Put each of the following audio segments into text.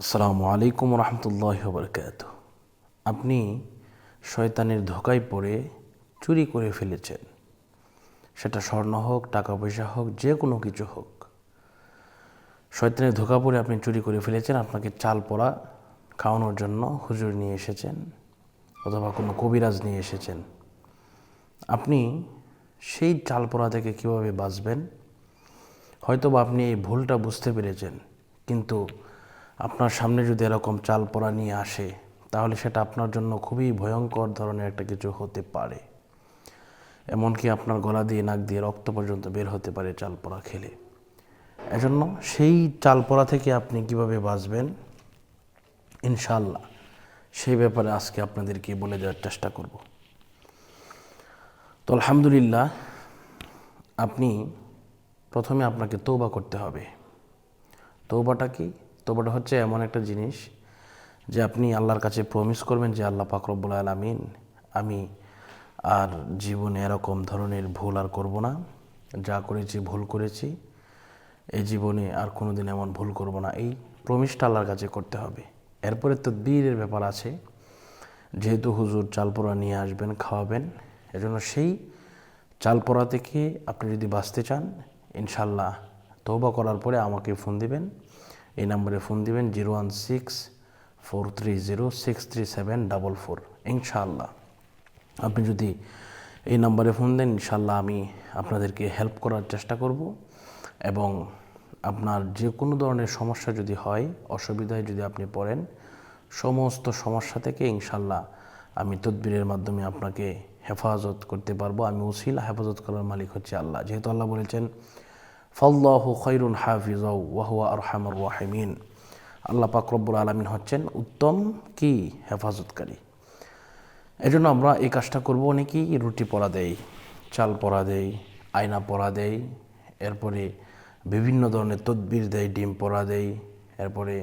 আসসালামু আলাইকুম রহমতুল্লাহ বরকাত আপনি শয়তানের ধোকায় পড়ে চুরি করে ফেলেছেন। সেটা স্বর্ণ হোক, টাকা পয়সা হোক, যে কোনো কিছু হোক। শয়তানের ধোকা পড়ে আপনি চুরি করে ফেলেছেন, আপনাকে চাল পোড়া খাওয়ানোর জন্য হুজুর নিয়ে এসেছেন অথবা কোনো কবিরাজ নিয়ে এসেছেন। আপনি সেই চাল পোড়া থেকে কীভাবে বাঁচবেন? হয়তো বা আপনি এই ভুলটা বুঝতে পেরেছেন, কিন্তু আপনার সামনে যদি এরকম চাল পড়া নিয়ে আসে, তাহলে সেটা আপনার জন্য খুবই ভয়ঙ্কর ধরনের একটা কিছু হতে পারে। এমনকি আপনার গলা দিয়ে, নাক দিয়ে রক্ত পর্যন্ত বের হতে পারে চাল পড়া খেলে। এজন্য সেই চাল পড়া থেকে আপনি কীভাবে বাঁচবেন? ইনশাল্লাহ সেই ব্যাপারে আজকে আপনাদেরকে বলে দেওয়ার চেষ্টা করব। তো আলহামদুলিল্লাহ, আপনি প্রথমে আপনাকে তৌবা করতে হবে। তৌবাটা কি? তৌবাটা হচ্ছে এমন একটা জিনিস যে আপনি আল্লাহর কাছে প্রমিস করবেন যে আল্লাহ পাকরব্বুল আলমিন, আমি আর জীবনে এরকম ধরনের ভুল আর করব না। যা করেছি ভুল করেছি, এই জীবনে আর কোনো দিন এমন ভুল করব না। এই প্রমিসটা আল্লাহর কাছে করতে হবে। এরপরে তো বীরের ব্যাপার আছে। যেহেতু হুজুর চালপোড়া নিয়ে আসবেন, খাওয়াবেন, এজন্য সেই চালপোড়া থেকে আপনি যদি বাঁচতে চান ইনশাল্লাহ তৌবা করার পরে আমাকে ফোন দিবেন। এই নম্বরে ফোন দিবেন zero one six four three zero six three seven double four. ইনশাআল্লাহ। আপনি যদি এই নম্বরে ফোন দেন ইনশাল্লাহ আমি আপনাদেরকে হেল্প করার চেষ্টা করব এবং আপনার যে কোনো ধরনের সমস্যা যদি হয়, অসুবিধায় যদি আপনি পড়েন, সমস্ত সমস্যা থেকে ইনশাল্লাহ আমি তদবিরের মাধ্যমে আপনাকে হেফাজত করতে পারব। আমি উসিলা হেফাজত করার মালিক হচ্ছে আল্লাহ। যেহেতু আল্লাহ বলেছেন ফল্লাহু খৈরুন হাফিজাউ ওয়াহুয়া আরহামুর রাহিমিন। আল্লাহ পাক রব্বুল আলমিন হচ্ছেন উত্তম কি? হেফাজতকারী। এজন্য আমরা এই কাজটা করব অনেকেই রুটি পরা দেয় চাল পরা দেয় আয়না পরা দেয় এরপরে বিভিন্ন ধরনের তদবির দেয় ডিম পরা দেয় এরপরে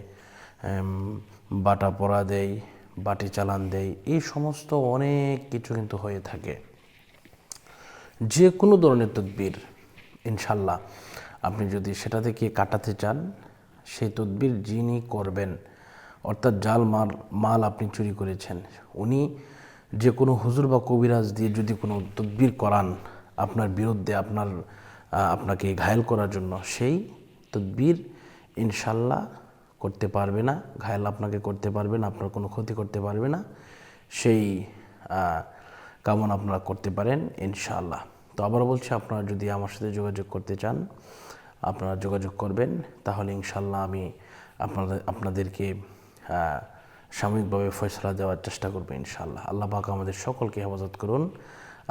বাটা পরা দেয় বাটি চালান দেয় এই সমস্ত অনেক কিছু কিন্তু হয়ে থাকে। যে কোনো ধরনের তদবির, ইনশাল্লাহ। আপনি যদি সেটা থেকে কাটাতে চান, সেই তদবির যিনি করবেন, অর্থাৎ জাল মাল মাল আপনি চুরি করেছেন, উনি যে কোনো হুজুর বা কবিরাজ দিয়ে যদি কোনো তদবির করান আপনার বিরুদ্ধে, আপনার আপনাকে ঘায়েল করার জন্য, সেই তদবির ইনশাল্লাহ করতে পারবে না, ঘায়েল আপনাকে করতে পারবে না, আপনার কোনো ক্ষতি করতে পারবে না, সেই কামন আপনারা করতে পারেন ইনশাআল্লাহ তো আবার বলছি, আপনারা যদি আমার সাথে যোগাযোগ করতে চান, আপনারা যোগাযোগ করবেন। তাহলে ইনশাল্লাহ আমি আপনাদের, আপনাদেরকে সাময়িকভাবে ফয়সলা দেওয়ার চেষ্টা করব ইনশাল্লাহ আল্লাহ পাক আমাদের সকলকে হেফাজত করুন।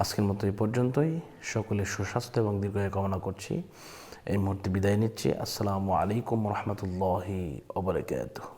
আজকের মতো এই পর্যন্তই। সকলের সুস্বাস্থ্য এবং দীর্ঘায় কামনা করছি। এই মুহূর্তে বিদায় নিচ্ছি। আসসালামু আলাইকুম রহমতুল্লাহি ওবরাকাতুহ